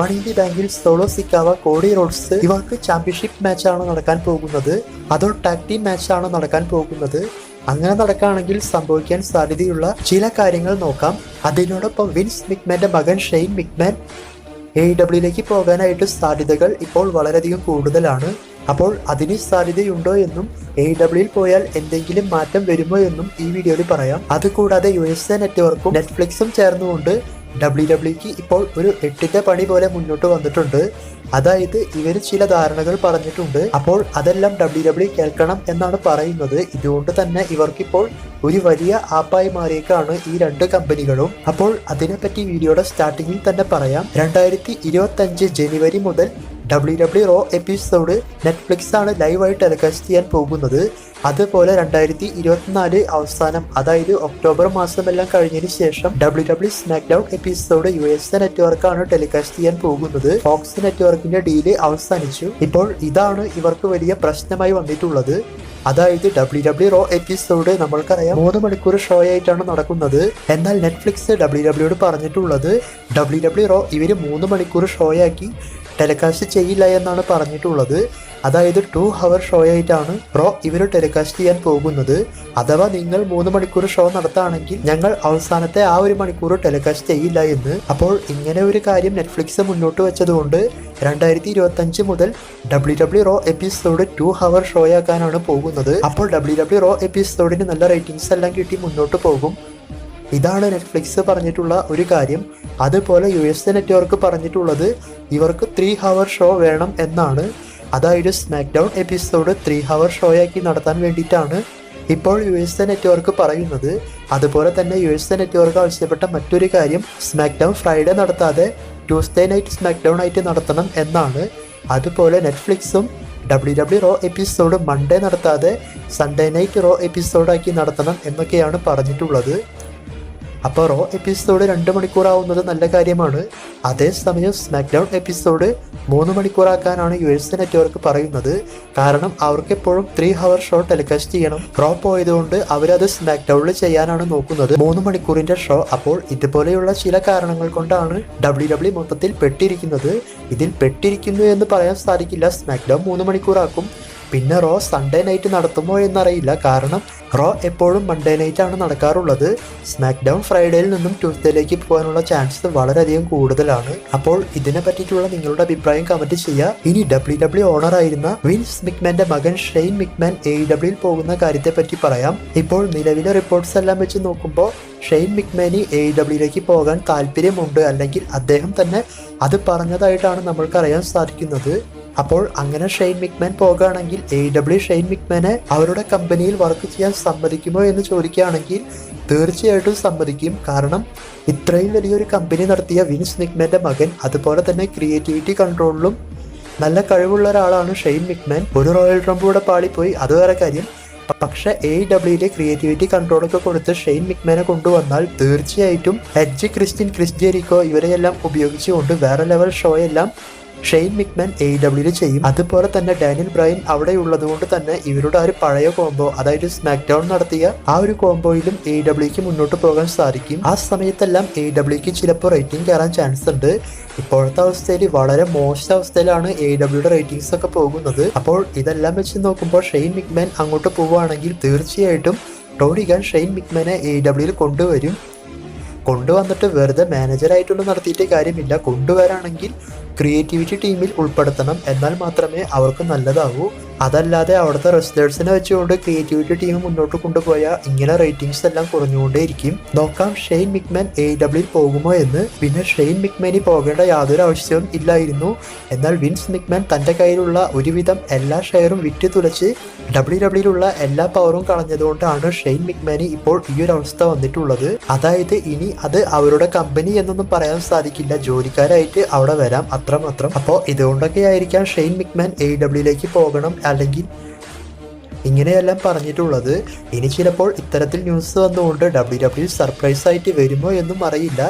മണി in the ബാങ്കിൽ Solo Sikoa Cody Rhodes ഇവർക്ക് championship മാച്ചാണ് നടക്കാൻ പോകുന്നത്. അതോ ടാക് ടീം മാച്ചാണ് നടക്കാൻ പോകുന്നത്. അങ്ങനെ നടക്കുകയാണെങ്കിൽ സംഭവിക്കാൻ സാധ്യതയുള്ള ചില കാര്യങ്ങൾ നോക്കാം. അതിനോടൊപ്പം വിൻസ് മിക്മാന്റെ മകൻ ഷെയ്ൻ മിക്മാൻ എ ഡബ്ല്യൂയിലേക്ക് പോകാനായിട്ട് സാധ്യതകൾ ഇപ്പോൾ വളരെയധികം കൂടുതലാണ്. അപ്പോൾ അതിന് സാധ്യതയുണ്ടോ എന്നും എ ഡബ്ല്യൂയിൽ പോയാൽ എന്തെങ്കിലും മാറ്റം വരുമോ എന്നും ഈ വീഡിയോയിൽ പറയാം. അതുകൂടാതെ യു എസ് എ നെറ്റ്വർക്കും നെറ്റ്ഫ്ലിക്സും ചേർന്നുകൊണ്ട് ഡബ്ല്യു ഡബ്ല്യുക്ക് ഇപ്പോൾ ഒരു എട്ടിന്റെ പണി പോലെ മുന്നോട്ട് വന്നിട്ടുണ്ട്. അതായത് ഇവർ ചില ധാരണകൾ പറഞ്ഞിട്ടുണ്ട്. അപ്പോൾ അതെല്ലാം ഡബ്ല്യു ഡബ്ല്യു കേൾക്കണം എന്നാണ് പറയുന്നത്. ഇതുകൊണ്ട് തന്നെ ഇവർക്കിപ്പോൾ ഒരു വലിയ ആപ്പായി മാറിയേക്കാണ് ഈ രണ്ട് കമ്പനികളും. അപ്പോൾ അതിനെപ്പറ്റി വീഡിയോയുടെ സ്റ്റാർട്ടിങ്ങിൽ തന്നെ പറയാം. രണ്ടായിരത്തി ജനുവരി മുതൽ W W Raw episode Netflix ആണ് ലൈവായിട്ട് ടെലികാസ്റ്റ് ചെയ്യാൻ പോകുന്നത്. അതുപോലെ രണ്ടായിരത്തി ഇരുപത്തിനാല് അവസാനം അതായത് ഒക്ടോബർ മാസമെല്ലാം കഴിഞ്ഞതിന് ശേഷം W W SmackDown episode U S A നെറ്റ്വർക്കാണ് ടെലികാസ്റ്റ് ചെയ്യാൻ പോകുന്നത്. ഫോക്സ് നെറ്റ്വർക്കിന്റെ ഡീൽ അവസാനിച്ചു. ഇപ്പോൾ ഇതാണ് ഇവർക്ക് വലിയ പ്രശ്നമായി വന്നിട്ടുള്ളത്. അതായത് ഡബ്ല്യു ഡബ്ല്യു റോ എപ്പിസോഡ് നമ്മൾക്കറിയാം. മൂന്ന് മണിക്കൂർ ഷോ ആയിട്ടാണ് നടക്കുന്നത്. എന്നാൽ നെറ്റ്ഫ്ലിക്സ് ഡബ്ല്യു ഡബ്ല്യുയോട് പറഞ്ഞിട്ടുള്ളത് ഡബ്ല്യു ഡബ്ല്യു റോ ഇവർ മൂന്ന് മണിക്കൂർ ഷോയാക്കി ടെലികാസ്റ്റ് ചെയ്യില്ല എന്നാണ് പറഞ്ഞിട്ടുള്ളത്. അതായത് ടു ഹവർ ഷോ ആയിട്ടാണ് പ്രോ ഇവർ ടെലികാസ്റ്റ് ചെയ്യാൻ പോകുന്നത്. അഥവാ നിങ്ങൾ മൂന്ന് മണിക്കൂർ ഷോ നടത്താണെങ്കിൽ ഞങ്ങൾ അവസാനത്തെ ആ ഒരു മണിക്കൂർ ടെലികാസ്റ്റ് ചെയ്യില്ല എന്ന്. അപ്പോൾ ഇങ്ങനെ ഒരു കാര്യം നെറ്റ്ഫ്ലിക്സ് മുന്നോട്ട് വെച്ചതുകൊണ്ട് രണ്ടായിരത്തി ഇരുപത്തി അഞ്ച് മുതൽ W W Raw episode two hour show ആക്കാനാണ് പോകുന്നത്. അപ്പോൾ ഡബ്ല്യു ഡബ്ല്യു റോ എപ്പിസോഡിന് നല്ല റേറ്റിംഗ്സ് എല്ലാം കിട്ടി മുന്നോട്ട് പോകും. ഇതാണ് നെറ്റ്ഫ്ലിക്സ് പറഞ്ഞിട്ടുള്ള ഒരു കാര്യം. അതുപോലെ യു എസ് നെറ്റ്വർക്ക് പറഞ്ഞിട്ടുള്ളത് ഇവർക്ക് ത്രീ ഹവർ ഷോ വേണം എന്നാണ്. അതായത് SmackDown episode three hour show ആക്കി നടത്താൻ വേണ്ടിയിട്ടാണ് ഇപ്പോൾ യു എസ് എ നെറ്റ്വർക്ക് പറയുന്നത്. അതുപോലെ തന്നെ യു എസ് എ നെറ്റ്വർക്ക് ആവശ്യപ്പെട്ട മറ്റൊരു കാര്യം സ്മാക്ക് ഡൗൺ ഫ്രൈഡേ നടത്താതെ ട്യൂസ്ഡേ നൈറ്റ് സ്മാക്ക് ഡൗൺ ആയിട്ട് നടത്തണം എന്നാണ്. അതുപോലെ നെറ്റ്ഫ്ലിക്സും W W Raw episode Monday നടത്താതെ സൺഡേ നൈറ്റ് റോ എപ്പിസോഡാക്കി നടത്തണം എന്നൊക്കെയാണ് പറഞ്ഞിട്ടുള്ളത്. അപ്പോൾ റോ എപ്പിസോഡ് രണ്ട് മണിക്കൂറാവുന്നത് നല്ല കാര്യമാണ്. അതേസമയം സ്മാക്ഡൗൺ എപ്പിസോഡ് മൂന്ന് മണിക്കൂറാക്കാനാണ് യു എസ് നെറ്റ്വർക്ക് പറയുന്നത്. കാരണം അവർക്ക് എപ്പോഴും ത്രീ ഹവർ ഷോ ടെലികാസ്റ്റ് ചെയ്യണം. റോ പോയതുകൊണ്ട് അവരത് സ്മാക്ഡൗണിൽ ചെയ്യാനാണ് നോക്കുന്നത്. മൂന്ന് മണിക്കൂറിന്റെ ഷോ അപ്പോൾ ഇതുപോലെയുള്ള ചില കാരണങ്ങൾ കൊണ്ടാണ് ഡബ്ല്യു ഡബ്ല്യു മൊത്തത്തിൽ പെട്ടിരിക്കുന്നത്. ഇതിൽ പെട്ടിരിക്കുന്നു എന്ന് പറയാൻ സാധിക്കില്ല. സ്മാക്ഡൗൺ മൂന്ന് മണിക്കൂറാക്കും. പിന്നെ റോ സൺഡേ നൈറ്റ് നടത്തുമോ എന്നറിയില്ല. കാരണം റോ എപ്പോഴും മൺഡേ നൈറ്റ് ആണ് നടക്കാറുള്ളത്. സ്മാക്ക് ഡൗൺ ഫ്രൈഡേയിൽ നിന്നും ട്യൂസ്ഡേയിലേക്ക് പോകാനുള്ള ചാൻസ് വളരെയധികം കൂടുതലാണ്. അപ്പോൾ ഇതിനെ പറ്റിയിട്ടുള്ള നിങ്ങളുടെ അഭിപ്രായം കമന്റ് ചെയ്യുക ഇനി ഡബ്ല്യു ഡബ്ല്യു ഓണർ ആയിരുന്ന വിൻസ് മിക്മാന്റെ മകൻ ഷെയ്ൻ മിക്മാൻ എ ഡബ്ല്യൂയിൽ പോകുന്ന കാര്യത്തെ പറ്റി പറയാം. ഇപ്പോൾ നിലവിലെ റിപ്പോർട്ട്സ് എല്ലാം വെച്ച് നോക്കുമ്പോൾ ഷെയ്ൻ മിക്മാനി എ ഡബ്ല്യൂയിലേക്ക് പോകാൻ താല്പര്യമുണ്ട്. അല്ലെങ്കിൽ അദ്ദേഹം തന്നെ അത് പറഞ്ഞതായിട്ടാണ് നമ്മൾക്ക് അറിയാൻ സാധിക്കുന്നത്. അപ്പോൾ അങ്ങനെ ഷെയ്ൻ മിക്മാൻ പോകുകയാണെങ്കിൽ എ ഡബ്ല്യു ഷെയ്ൻ മിക്മാനെ അവരുടെ കമ്പനിയിൽ വർക്ക് ചെയ്യാൻ സമ്മതിക്കുമോ എന്ന് ചോദിക്കുകയാണെങ്കിൽ തീർച്ചയായിട്ടും സമ്മതിക്കും. കാരണം ഇത്രയും വലിയൊരു കമ്പനി നടത്തിയ വിൻസ് മിക്മാന്റെ മകൻ അതുപോലെ തന്നെ ക്രിയേറ്റിവിറ്റി കൺട്രോളിലും നല്ല കഴിവുള്ള ഒരാളാണ് ഷെയ്ൻ മിക്മാൻ ഒരു റോയൽ ട്രംപൂടെ പാളിപ്പോയി. അത് വേറെ കാര്യം. പക്ഷെ എ ഡബ്ല്യുയിലെ ക്രിയേറ്റിവിറ്റി കൺട്രോളൊക്കെ കൊടുത്ത് ഷെയ്ൻ മിക്മാനെ കൊണ്ടുവന്നാൽ തീർച്ചയായിട്ടും എഡ്ജ് ക്രിസ്റ്റിൻ ക്രിസ് ജെറിക്കോ ഇവരെയെല്ലാം ഉപയോഗിച്ചുകൊണ്ട് വേറെ ലെവൽ ഷോയെല്ലാം ഷെയ്ൻ മിക്മാൻ എ ഡബ്ല്യൂയിൽ ചെയ്യും. അതുപോലെ തന്നെ ഡാനിയൽ ബ്രൈൻ അവിടെ ഉള്ളത് കൊണ്ട് തന്നെ ഇവരുടെ ഒരു പഴയ കോംബോ അതായത് സ്മാക്ക് ഡൗൺ നടത്തിയ ആ ഒരു കോംബോയിലും എ ഡബ്ല്യൂക്ക് മുന്നോട്ട് പോകാൻ സാധിക്കും. ആ സമയത്തെല്ലാം എ ഡബ്ല്യൂക്ക് ചിലപ്പോൾ റേറ്റിംഗ് കയറാൻ ചാൻസ് ഉണ്ട്. ഇപ്പോഴത്തെ അവസ്ഥയിൽ വളരെ മോശം അവസ്ഥയിലാണ് എ ഡബ്ല്യൂയുടെ റേറ്റിംഗ്സ് ഒക്കെ പോകുന്നത്. അപ്പോൾ ഇതെല്ലാം വെച്ച് നോക്കുമ്പോൾ ഷെയ്ൻ മിക്മാൻ അങ്ങോട്ട് പോവുകയാണെങ്കിൽ തീർച്ചയായിട്ടും ടോണി ഗാൻ ഷെയ്ൻ മിക്മാനെ എ ഡബ്ല്യൂയിൽ കൊണ്ടുവരും. കൊണ്ടുവന്നിട്ട് വെറുതെ മാനേജറായിട്ടൊന്നും നടത്തിയിട്ട് കാര്യമില്ല. കൊണ്ടുവരാണെങ്കിൽ ക്രിയേറ്റിവിറ്റി ടീമിൽ ഉൾപ്പെടുത്തണം. എന്നാൽ മാത്രമേ അവർക്ക് നല്ലതാകൂ അതല്ലാതെ അവിടുത്തെ റെസ്ലേഴ്സിനെ വെച്ചുകൊണ്ട് ക്രിയേറ്റിവിറ്റി ടീം മുന്നോട്ട് കൊണ്ടുപോയ ഇങ്ങനെ റേറ്റിംഗ്സ് എല്ലാം കുറഞ്ഞുകൊണ്ടേയിരിക്കും. നോക്കാം ഷെയ്ൻ മിക്മാൻ എ ഡബ്ല്യു പോകുമോ എന്ന്. പിന്നെ ഷെയ്ൻ മിക്മാനി പോകേണ്ട യാതൊരു ആവശ്യവും ഇല്ലായിരുന്നു. എന്നാൽ വിൻസ് മിക്മാൻ തന്റെ കയ്യിലുള്ള ഒരുവിധം എല്ലാ ഷെയറും വിറ്റ് തുലച്ച് ഡബ്ല്യു ഡബ്ല്യൂയിലുള്ള എല്ലാ പവറും കളഞ്ഞതുകൊണ്ടാണ് ഷെയ്ൻ മിക്മാനി ഇപ്പോൾ ഈ ഒരു അവസ്ഥ വന്നിട്ടുള്ളത്. അതായത് ഇനി അത് അവരുടെ കമ്പനി എന്നൊന്നും പറയാൻ സാധിക്കില്ല. ജോലിക്കാരായിട്ട് അവിടെ വരാം. അത്രമാത്രം അപ്പോൾ ഇതുകൊണ്ടൊക്കെ ആയിരിക്കാം ഷെയ്ൻ മിക്മാൻ എ ഡബ്ല്യൂയിലേക്ക് പോകണം. അല്ലെങ്കിൽ ഇങ്ങനെയെല്ലാം പറഞ്ഞിട്ടുള്ളത്. ഇനി ചിലപ്പോൾ ഇത്തരത്തിൽ ന്യൂസ് വന്നുകൊണ്ട് ഡബ്ല്യു ഡബ്ല്യു സർപ്രൈസ് ആയിട്ട് വരുമോ എന്നും അറിയില്ല.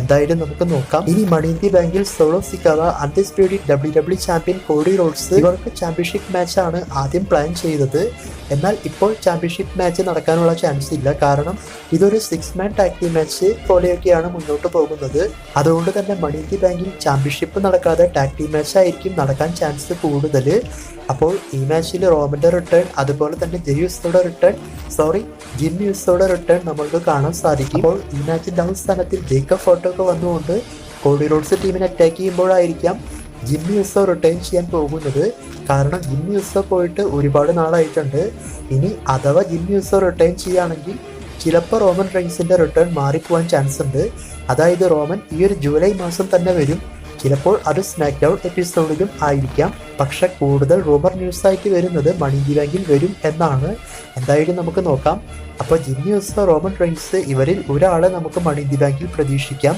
എന്തായാലും നമുക്ക് നോക്കാം. ഇനി മണി ഇന്ത്യ ബാങ്കിൽ Solo Sikoa undisputed W W champion Cody Rhodes ഇവർക്ക് ചാമ്പ്യൻഷിപ്പ് മാച്ചാണ് ആദ്യം പ്ലാൻ ചെയ്തത്. എന്നാൽ ഇപ്പോൾ ചാമ്പ്യൻഷിപ്പ് മാച്ച് നടക്കാനുള്ള ചാൻസ് ഇല്ല. കാരണം ഇതൊരു സിക്സ് മാൻ ടാക്ടി മാച്ച് പോലെയൊക്കെയാണ് മുന്നോട്ട് പോകുന്നത്. അതുകൊണ്ട് തന്നെ മണി ബാങ്കിൽ ചാമ്പ്യൻഷിപ്പ് നടക്കാതെ ടാക്ടി മാച്ച് ആയിരിക്കും നടക്കാൻ ചാൻസ് കൂടുതൽ. അപ്പോൾ ഈ മാച്ചിൽ റോമന്റെ റിട്ടേൺ അതുപോലെ തന്നെ ജെയ്യൂസോടെ റിട്ടേൺ സോറി ജിം യൂസോടെ റിട്ടേൺ നമ്മൾക്ക് കാണാൻ സാധിക്കും. അപ്പോൾ ഈ മാച്ചിന്റെ അവസാനത്തിൽ ജേക്കബ് ഫോട്ടോ ഒക്കെ വന്നുകൊണ്ട് കോഡി റോഡ്സ് ടീമിനെ അറ്റാക്ക് ചെയ്യുമ്പോഴായിരിക്കാം ജിമ്മി യുസോ റിട്ടേൺ ചെയ്യാൻ പോകുന്നത്. കാരണം ജിമ്മി യുസോ പോയിട്ട് ഒരുപാട് നാളായിട്ടുണ്ട്. ഇനി അഥവാ ജിമ്മി യുസോ റിട്ടേൺ ചെയ്യുകയാണെങ്കിൽ ചിലപ്പോൾ റോമൻ റൈൻസിന്റെ റിട്ടേൺ മാറിപ്പോവാൻ ചാൻസ് ഉണ്ട്. അതായത് റോമൻ ഈ ഒരു ജൂലൈ മാസം തന്നെ വരും. ചിലപ്പോൾ അത് സ്നാക്ക് ഡൗൺ എപ്പിസോഡിലും ആയിരിക്കാം. പക്ഷെ കൂടുതൽ റൂമർ ന്യൂസ് ആയിട്ട് വരുന്നത് മണി ബാങ്കിൽ വരും എന്നാണ്. എന്തായാലും നമുക്ക് നോക്കാം. അപ്പോൾ ജിന്നി യുസോ റോമൻ റൈൻസ് ഇവരിൽ ഒരാളെ നമുക്ക് മണി ബാങ്കിൽ പ്രതീക്ഷിക്കാം.